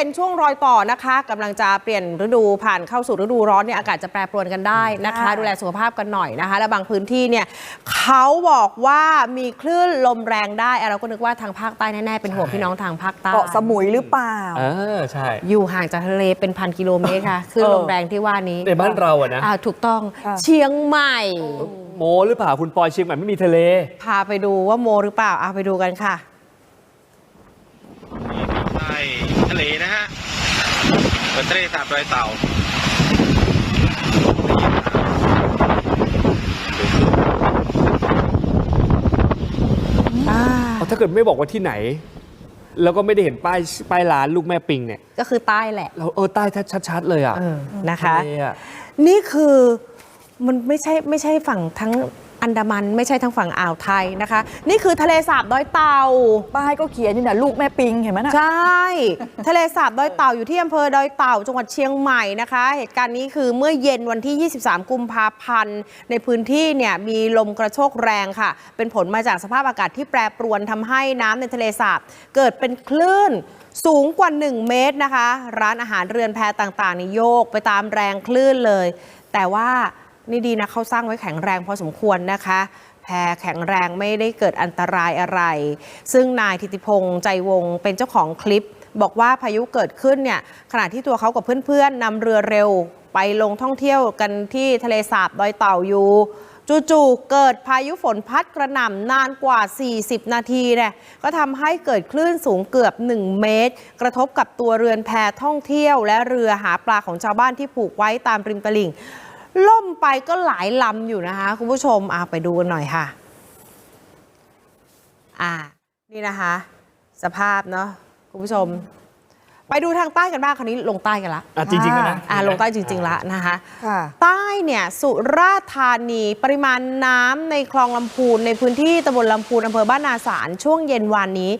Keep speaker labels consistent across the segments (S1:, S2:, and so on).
S1: เป็นช่วงรอยต่อนะคะกำลังจะเปลี่ยนฤดูผ่านเข้าสู่ฤดูร้อนเนี่ยอากาศจะแปรปรวนกันได้นะคะ
S2: ค่ะ
S1: ดูแลสุขภาพกันหน่อยนะคะ และบางพื้นที่เนี่ยเขาบอกว่ามีคลื่นลมแรงได้อะเราก็นึกว่าทางภาคใต้แน่ๆเป็นห่วงพี่น้องทางภาคใต้
S2: เกาะสมุยหรือเปล่า
S3: เออใช่
S1: อยู่ห่างจากทะเลเป็นพันกิโลเมตรค่ะคลื่นลมแรงที่ว่านี้
S3: ในบ้านเราอะนะ
S1: อ่าถูกต้อง
S2: ค่ะ
S1: เชียงใหม่
S3: โมหรือเปล่าคุณปอยเชียงใหม่ไม่มีทะเล
S1: พาไปดูว่าโมหรือเปล่าเอาไปดูกันค่ะ
S4: ใต้ ทะเลนะฮะเปิดทะเลสาบดอยเต่า
S3: เอาถ้าเกิดไม่บอกว่าที่ไหน แล้วก็ไม่ได้เห็นป้ายป้ายร้านลูกแม่ปิงเนี่ย
S1: ก็คือใต้แหละ
S3: เราเออใต้ชัดๆเลยอะ
S1: เออนะคะ
S3: ทะเลอะ
S1: นี่คือมันไม่ใช่ไม่ใช่ฝั่งทั้ง อันดามันไม่ใช่ทั้งฝั่งอ่าวไทยนะคะ นี่คือทะเลสาบดอยเต่า
S2: ป้ายก็เขียนนี่นะลูกแม่ปิงเห็นไหมนะ
S1: ใช่ ทะเลสาบดอยเต่าอยู่ที่อำเภอดอยเต่าจังหวัดเชียงใหม่นะคะ เหตุการณ์นี้คือเมื่อเย็นวันที่ 23 กุมภาพันธ์ ในพื้นที่เนี่ยมีลมกระโชกแรงค่ะ เป็นผลมาจากสภาพอากาศที่แปรปรวนทำให้น้ำในทะเลสาบเกิดเป็นคลื่นสูงกว่า 1 เมตรนะคะ ร้านอาหารเรือนแพต่างๆนี่โยกไปตามแรงคลื่นเลย แต่ว่า นี่ดีนะเขาสร้างไว้แข็งแรงพอสมควรนะคะแพแข็งแรงไม่ได้เกิดอันตรายอะไร ซึ่งนายธิติพงษ์ใจวงศ์เป็นเจ้าของคลิป บอกว่าพายุเกิดขึ้นเนี่ยขณะที่ตัวเขากับเพื่อนๆนำเรือเร็ว ไปลงท่องเที่ยวกันที่ทะเลสาบดอยเต่าอยู่จู่ๆ เกิดพายุฝนพัดกระหน่ำนานกว่า 40 นาทีเนี่ยก็ทำให้เกิดคลื่นสูงเกือบ 1 เมตร กระทบกับตัวเรือนแพท่องเที่ยวและเรือหาปลาของชาวบ้านที่ผูกไว้ตามริมตลิ่ง ล่มไปก็หลายลำอยู่นะคะ คุณผู้ชมอาไปดูกันหน่อยค่ะ อ่า นี่นะคะ สภาพเนาะคุณผู้ชม ไปดูทางใต้กันบ้างคราวนี้ลงใต้กันละ
S3: อะจริงๆแล้วนะ
S1: อ่าลงใต้จริง ๆละนะคะ
S2: ค่ะ
S1: ใต้เนี่ยสุราษฎร์ธานีปริมาณน้ำในคลองลำพูนในพื้นที่ตำบลลำพูนอำเภอบ้านนาสารช่วงเย็นวานนี้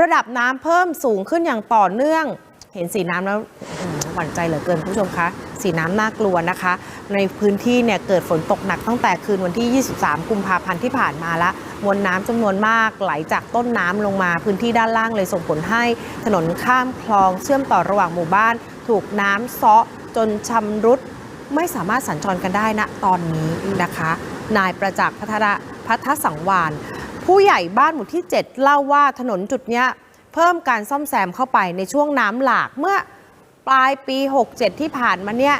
S1: ระดับน้ำเพิ่มสูงขึ้นอย่างต่อเนื่อง เห็นสีน้ำแล้วอื้อหือหวั่นใจเหลือเกินคุณผู้ชมคะ สีน้ำน่ากลัวนะคะ ในพื้นที่เนี่ยเกิดฝนตกหนักตั้งแต่คืนวันที่ 23 กุมภาพันธ์ที่ผ่านมาละมวลน้ำจำนวนมากไหลจากต้นน้ำลงมาพื้นที่ด้านล่างเลยส่งผลให้ถนนข้ามคลองเชื่อมต่อระหว่างหมู่บ้าน ถูกน้ำเซาะจนชำรุดไม่สามารถสัญจรกันได้ณตอนนี้นะคะ นายประจักษ์พัทระพัทสังวานผู้ใหญ่บ้านหมู่ที่ 7 เล่าว่าถนนจุดเนี้ยเพิ่มการซ่อมแซมเข้าไปในช่วงน้ำหลากเมื่อ ปลายปี 67 ที่ผ่านมาเนี่ย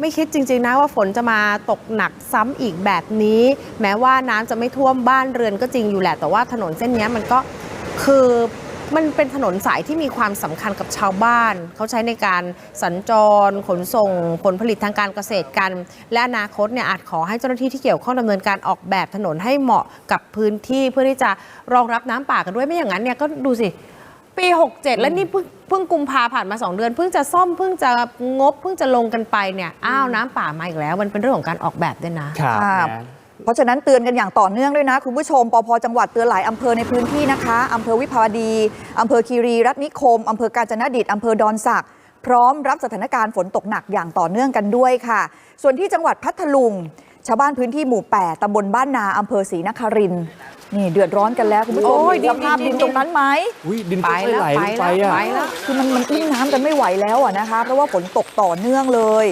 S1: ไม่คิดจริง ๆ นะว่าฝนจะมาตกหนักซ้ำอีกแบบนี้ แม้ว่าน้ำจะไม่ท่วมบ้านเรือนก็จริงอยู่แหละ แต่ว่าถนนเส้นนี้มันก็คือมันเป็นถนนสายที่มีความสำคัญกับชาวบ้าน เขาใช้ในการสัญจร ขนส่ง ผลผลิตทางการเกษตรกัน และอนาคตเนี่ยอาจขอให้เจ้าหน้าที่ที่เกี่ยวข้องดำเนินการออกแบบถนนให้เหมาะกับพื้นที่เพื่อที่จะรองรับน้ำป่ากันด้วยไม่อย่างนั้นเนี่ยก็ดูสิ ปี 67 แล้วนี่เพิ่งเพิ่งกุมภาผ่านมา 2 เดือน เพิ่งจะซ่อมเพิ่งจะงบเพิ่งจะลงกันไปเนี่ยอ้าวน้ำป่ามาอีกแล้ว มันเป็นเรื่องของการออกแบบด้วยนะ
S3: ครับ
S2: ครับ
S3: นะ
S2: เพราะฉะนั้นเตือนกันอย่างต่อเนื่องด้วยนะ คุณผู้ชมปพจังหวัดเตือนหลายอำเภอในพื้นที่นะคะอำเภอวิภาวดีอำเภอคีรีรัตนิคมอำเภอกาญจนดิตอำเภอดอนสักพร้อมรับสถานการณ์ฝนตกหนักอย่างต่อเนื่องกันด้วยค่ะ ส่วนที่จังหวัดพัทลุง ชาวบ้านพื้นที่หมู่ 8ตำบลบ้านนาอำเภอศรีนครินทร์ นี่เดือดร้อนกันแล้วคุณผู้ชม
S1: โอ้ย
S2: เห็นสภาพ
S1: ดิ
S2: ดิ
S1: น
S2: น
S1: ดิน
S2: ตรงนั้นไหม
S3: อุ้ยดิน
S1: ไป
S3: ค่อยๆ
S1: แล้ว
S3: ไหล
S1: ไป
S3: ลงไป
S1: แล้ว
S3: อะ
S1: ไปแล้ว
S2: คือมันมันอุ้มน้ำกันไม่ไหวแล้วอะนะคะ เพราะว่าฝนตกต่อเนื่องเลย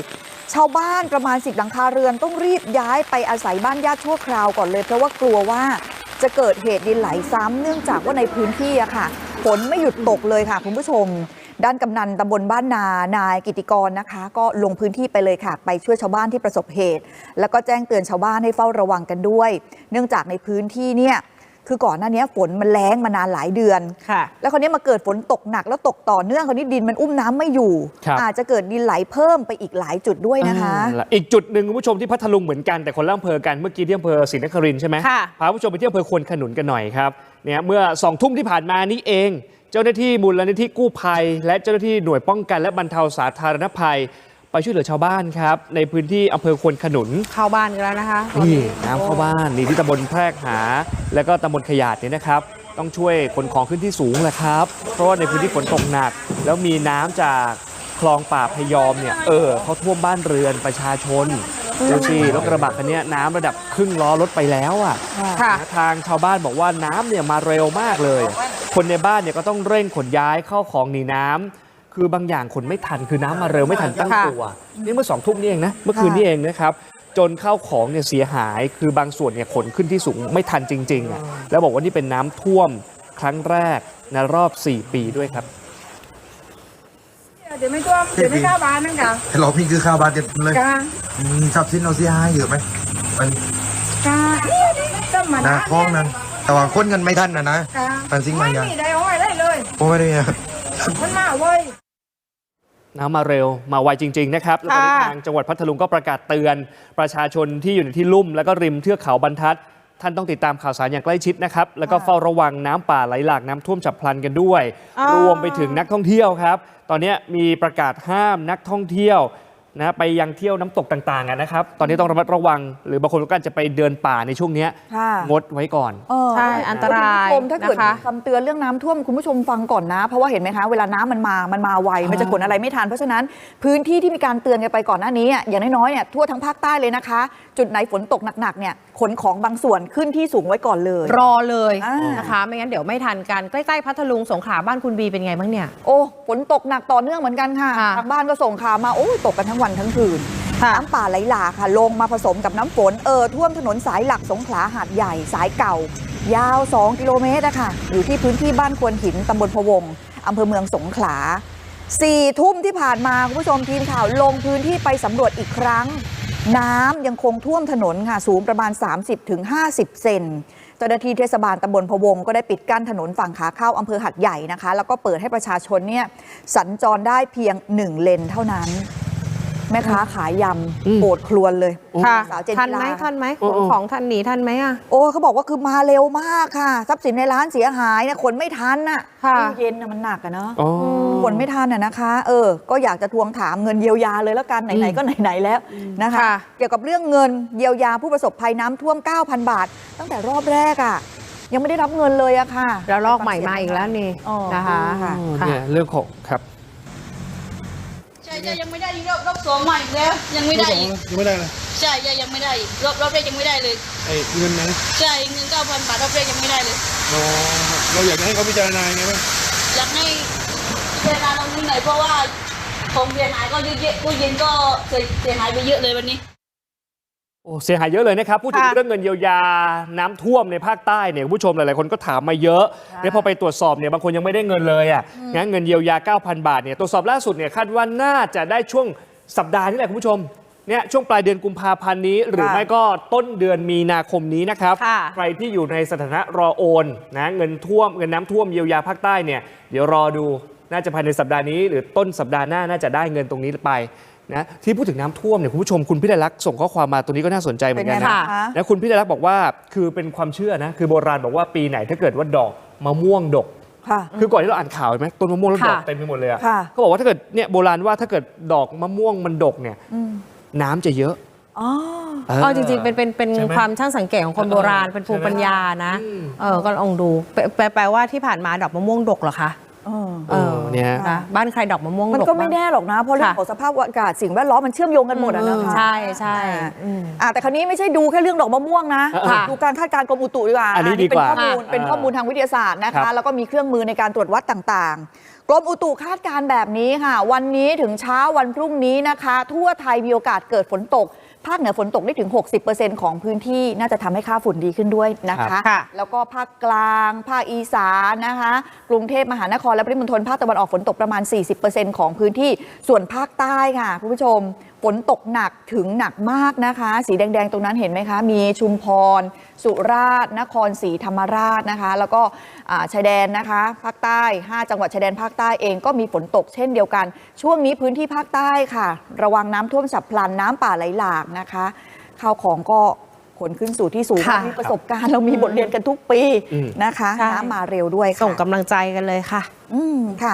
S2: ชาวบ้านประมาณ 10 หลังคาเรือนต้องรีบย้ายไปอาศัยบ้านญาติชั่วคราวก่อนเลย เพราะว่ากลัวว่าจะเกิดเหตุดินไหลซ้ำเนื่องจากว่าในพื้นที่อะค่ะฝนไม่หยุดตกเลยค่ะคุณผู้ชม ด้านกำนันตำบลบ้านนานายกิติกรนะคะ ก็ลงพื้นที่ไปเลยค่ะ ไปช่วยชาวบ้านที่ประสบเหตุ แล้วก็แจ้งเตือนชาวบ้านให้เฝ้าระวังกันด้วย เนื่องจากในพื้นที่เนี่ยคือก่อนหน้านี้ฝนมันแรงมานานหลายเดือน
S1: ค่ะ
S2: แล้วคราวนี้มาเกิดฝนตกหนักแล้วตกต่อเนื่องคราวนี้ดินมันอุ้มน้ำไม่อยู่
S3: ครับ
S2: อาจจะเกิดดินไหลเพิ่มไปอีกหลายจุดด้วยนะคะ
S3: อ่าอีกจุดหนึ่งคุณผู้ชมที่พัทลุงเหมือนกันแต่คนละอำเภอกันเมื่อกี้ที่อำเภอศรีนครินทร์ใช่ไหม
S1: ค่ะ
S3: พาคุณผู้ชมไปที่อำเภอควนขนุนกันหน่อยครับเนี่ยเมื่อสองทุ่มที่ผ่านมานี้เองเจ้าหน้าที่มูลนิธิกู้ภัย และเจ้าหน้าที่หน่วยป้องกันและบรรเทาสาธารณภัย ไปช่วยเหลือชาวบ้านครับ ในพื้นที่อำเภอควนขนุน
S1: เข้าบ้านกันแล้วนะคะตอ
S3: นี่น้ำเข้าบ้านนี่ที่ตำบลแพรกหา แล้วก็ตำบลขยาดเนี่ยนะครับ ต้องช่วยขนของขึ้นที่สูงแหละครับ เพราะว่าในพื้นที่ฝนตกหนัก แล้วมีน้ำจากคลองป่าพยอมเนี่ยเออเขาท่วมบ้านเรือนประชาชนดูสิรถกระบะคันเนี้ยน้ำระดับครึ่งล้อรถไปแล้วอะ
S1: ค่ะ
S3: นะทางชาวบ้านบอกว่าน้ำเนี่ยมาเร็วมากเลย คนในบ้านเนี่ยก็ต้องเร่งขนย้ายเข้าของหนีน้ำคือบางอย่างขนไม่ทันคือน้ำมาเร็วไม่ทันตั้ง
S1: ค่ะ
S3: ตัวนี่เมื่อสองทุ่มนี่เองนะเมื่อคืนนี่เองนะครับจนข้าวของเนี่ยเสียหายคือบางส่วนเนี่ยขนขึ้นที่สูงไม่ทันจริงๆอะแล้วบอกว่านี่เป็นน้ำท่วมครั้งแรกในรอบ 4 ปีด้วยครับ
S5: เดี๋ยวไม่ท่วมเดี๋ยวไม่เข้าบ้านนั่นค่ะ
S6: เราพี่คือข้าวบาดเจ็บเลย
S5: กา
S6: อืมทรัพย์สินเราเสียหายเยอะไหมมัน
S5: กานี่นี่ต้นมา
S6: หนาคล้องนั้น แต่ว่าคนกันไม่ทันนะนะ
S5: กา
S6: มันสิ่งบางอย่าง
S5: ไม่มีได้เอาไว้ได้เลย
S6: เพราะไม่ได้ไง
S5: มันมาเว้ย
S3: น้ำมาเร็วมาไวจริง ๆ นะครับแล้วตอนนี้
S1: ค่ะ
S3: ทางจังหวัดพัทลุงก็ประกาศเตือน ประชาชนที่อยู่ในที่ลุ่ม แล้วก็ริมเทือกเขาบรรทัด ท่านต้องติดตามข่าวสารอย่างใกล้ชิดนะครับ แล้วก็เฝ้าระวังน้ำป่าไหลหลากน้ำท่วมฉับพลันกันด้วย
S1: อ่ารร
S3: วมไปถึงนักท่องเที่ยวครับ ตอนนี้มีประกาศห้ามนักท่องเที่ยว นะไปยังเที่ยวน้ำตกต่างๆอะนะครับ ตอนนี้ต้องระมัดระวัง หรือบางคนก็อาจจะไปเดินป่าในช่วงเนี้ย
S2: ค่ะ
S3: งดไว้ก่อน
S2: เออ
S1: ใช่อันตราย
S2: คุณผู้ชมถ้าเกิด
S1: นะคะ
S2: คำเตือนเรื่องน้ำท่วมคุณผู้ชมฟังก่อนนะ เพราะว่าเห็นไหมคะเวลาน้ำมันมามันมาไวมันจะขนอะไรไม่ทันเพราะฉะนั้นพื้นที่ที่มีการเตือนกันไปก่อนหน้านี้อะอย่างน้อยๆเนี่ยทั่วทั้งภาคใต้เลยนะคะ จุดไหนฝนตกหนักๆเนี่ยขนของบางส่วนขึ้นที่สูงไว้ก่อนเลย
S1: รอเลย
S2: อ่าน
S1: นะคะไม่งั้นเดี๋ยวไม่ทันกันใกล้ๆพัทลุงสงขลาบ้านคุณบีเป็นไงบ้างเนี่ย
S2: โอ้ฝนตกหนักต่อเนื่องเหมือนกันค่ะ
S1: ค่ะ
S2: ทางบ้านก็ส่งข่าวมาโอ้ยตกกันทั้งวันทั้งคืน
S1: ค่ะ
S2: น้ำป่าไหลหลากค่ะลงมาผสมกับน้ำฝนเออท่วมถนนสายหลักสงขลาหาดใหญ่สายเก่า ยาว 2 กิโลเมตรอะค่ะ อยู่ที่พื้นที่บ้านควนหินตำบลพะวงอำเภอเมืองสงขลาสี่ทุ่มที่ผ่านมา คุณผู้ชมทีมข่าวลงพื้นที่ไปสำรวจอีกครั้ง น้ำยังคงท่วมถนนค่ะสูงประมาณ 30-50 เซนเจ้าหน้าที่เทศบาลตำบลพะวงก็ได้ปิดกั้นถนนฝั่งขาเข้าอำเภอหัดใหญ่นะคะ แล้วก็เปิดให้ประชาชนเนี่ยสัญจรได้เพียงหนึ่งเลนเท่านั้น แม่ค้าขายย
S3: อืมำ
S2: โกรธครวนเลย
S1: ค่ะ
S2: สาวเจน
S1: ทัน
S2: จิ
S1: ไหม
S2: ลา
S1: ทันไหม
S3: โอ้
S1: ขน
S3: โอ้
S1: ของทันหนีทันไหมอะ
S2: โอ้เขาบอกว่าคือมาเร็วมากค่ะ ทรัพย์สินในร้านเสียหายนะขนไม่ทันน่ะ
S1: ค่ะ
S2: ตู้เย็นน่ะมันหนักอะเนาะ
S3: อ๋อ
S2: ขนไม่ทันน่ะนะคะ เออ ก็อยากจะทวงถามเงินเยียวยาเลยแล้วกันไหนๆก็ไหนๆแล้วนะคะ
S1: ค่ะ
S2: เกี่ยวกับเรื่องเงินเยียวยาผู้ประสบภัยน้ำท่วม 9,000 บาท ตั้งแต่รอบแรกอะยังไม่ได้รับเงินเลยอะค่ะ
S1: แล้วลอกใหม่มาอีกแล้วนี่
S2: อ๋อ
S1: นะคะ
S2: ค่ะ
S1: ค่ะ
S3: เนี่ยเรื่องของครับ
S7: ใช่ใช่ยังไม่ได้อีกรอบรอบสองมาอีกแล้ว ยังไม่ได้อีก
S8: ยังไม่ได้เลย
S7: ใช่ใช่ยังไม่ได้อีกรอบรอบแรกยังไม่ได้เลย
S8: ไอ้เงินนั้น
S7: ใช่เงินเก้าพันบาทรอบแรกยังไม่ได้เลย
S8: เราเราอยากจะให้เขาพิจารณาไงบ้าง
S7: อยากให้พิจารณาตรงนี้หน่อยเพราะว่าของเสียหายก็เยอะแยะตู้เย็นก็เสียเสียหายไปเยอะเลยวันนี้
S3: โอ้เสียหายเยอะเลยนะครับพูดถึง
S1: ค่ะ
S3: เรื่องเงินเยียวยาน้ำท่วมในภาคใต้เนี่ยคุณผู้ชมหลายๆคนก็ถามมาเยอะแล้วพอไปตรวจสอบเนี่ยบางคนยังไม่ได้เงินเลยอะงั้นเงินเยียวยา 9,000 บาทเนี่ยตรวจสอบล่าสุดเนี่ยคาดว่าน่าจะได้ช่วงสัปดาห์นี้แหละคุณผู้ชมเนี่ยช่วงปลายเดือนกุมภาพันธ์นี้ หรือ
S2: ค่ะ
S3: ไม่ก็ต้นเดือนมีนาคมนี้นะครับ
S1: ค่ะ
S3: ใครที่อยู่ในสถานะรอโอนนะเงินท่วมเงินน้ำท่วมเยียวยาภาคใต้เนี่ยเดี๋ยวรอดูน่าจะภายในสัปดาห์นี้ หรือต้นสัปดาห์หน้าน่าจะได้เงินตรงนี้ไป นะที่พูดถึงน้ำท่วมเนี่ยคุณผู้ชมคุณพิไดลักษณ์ส่งข้อความมาตัวนี้ก็น่าสนใจเหมือนกัน
S2: เป็นไง
S3: นะ
S2: บ้างคะ
S3: แล้วคุณพิไดลักษณ์บอกว่าคือเป็นความเชื่อนะคือโบราณบอกว่าปีไหนถ้าเกิดว่าดอกมะม่วงดก
S2: ค่ะ
S3: คือก่อนที่เราอ่านข่าวเห็นไหมต้นมะม่วงแล้วดอก
S1: ค่ะ
S3: เต็มไปหมดเลยอะ
S2: ค่ะ
S3: เขาบอกว่าถ้าเกิดเนี่ยโบราณว่าถ้าเกิดดอกมะม่วงมันดกเนี่ยน้ำจะเยอะ
S2: อ๋อ
S1: เอาจริงๆ เป็นเป็นเป็น
S3: ใช่ไหม
S1: ความช่างสังเกตของคนโบราณ
S3: เออ
S1: เป็นภูมิปัญญานะ
S3: อืม
S1: เออ ก็ลองดูแปลแปลแปลว่าที่ผ่านมาดอกมะม่วงดกเหรอคะ
S2: เออ
S3: เออเนี่ย
S1: นะบ้านใครดอกมะม่วง
S2: มัน
S1: ดก
S2: ก็ไม่
S1: บ้าง
S2: แน่หรอกนะ เพราะเรื่อง
S1: ค่ะ
S2: ของสภาพอากาศสิ่งแวดล้อมมันเชื่อมโยงกันหมดอะนะคะ
S1: ใช่ใช่
S2: อ่า
S1: อืม
S2: อะแต่คราวนี้ไม่ใช่ดูแค่เรื่องดอกมะม่วงนะ
S1: ค่ะ
S2: ดูการคาดการณ์กรมอุตุดีกว่า
S3: อันนี้
S2: อั
S3: ดีกว่า
S2: เป็นข้อมูล
S3: ค่ะ
S2: เป็นข้อมูลทางวิทยาศาสตร์นะ
S3: ครั
S2: คะ
S3: บ
S2: แล้วก็มีเครื่องมือในการตรวจวัดต่างๆ กรมอุตุคาดการณ์แบบนี้ค่ะ วันนี้ถึงเช้าวันพรุ่งนี้นะคะ ทั่วไทยมีโอกาสเกิดฝนตก ภาคเหนือฝนตกได้ถึง 60%ของพื้นที่น่าจะทำให้ค่าฝุ่นดีขึ้นด้วยนะ
S3: ครั
S2: คะ
S3: บ
S1: ค่ะ
S2: แล้วก็ภาคกลาง ภาคอีสานนะคะ กรุงเทพมหานครและปริมณฑลภาคตะวันออกฝนตกประมาณ 40%ของพื้นที่ส่วนภาคใต้ค่ะคุณผู้ชมฝ นตกหนักถึงหนักมากนะคะ สีแดง ๆ ตรงนั้นเห็นไหมคะ มีชุมพร สุราษฎร์นครศรีธรรมราชนะคะ แล้วก็อ่าชายแดนนะคะภาคใต้ 5 จังหวัดชายแดนภาคใต้เองก็มีฝนตกเช่นเดียวกัน ช่วงนี้พื้นที่ภาคใต้ค่ะ ระวังน้ำท่วมฉับพลันน้ำป่าไหลหลากนะคะข้าวของก็ขนขึ้นสู่ที่สูง
S1: ค่ะ
S2: มีประสบการณ์เรามีบทเรียนกันทุกปี
S3: อืม
S2: นะคะ
S1: ใช่
S2: น้ำมาเร็วด้วยค่ะ
S1: ส่งกำลังใจกันเลยค่ะ
S2: อืมค่ะ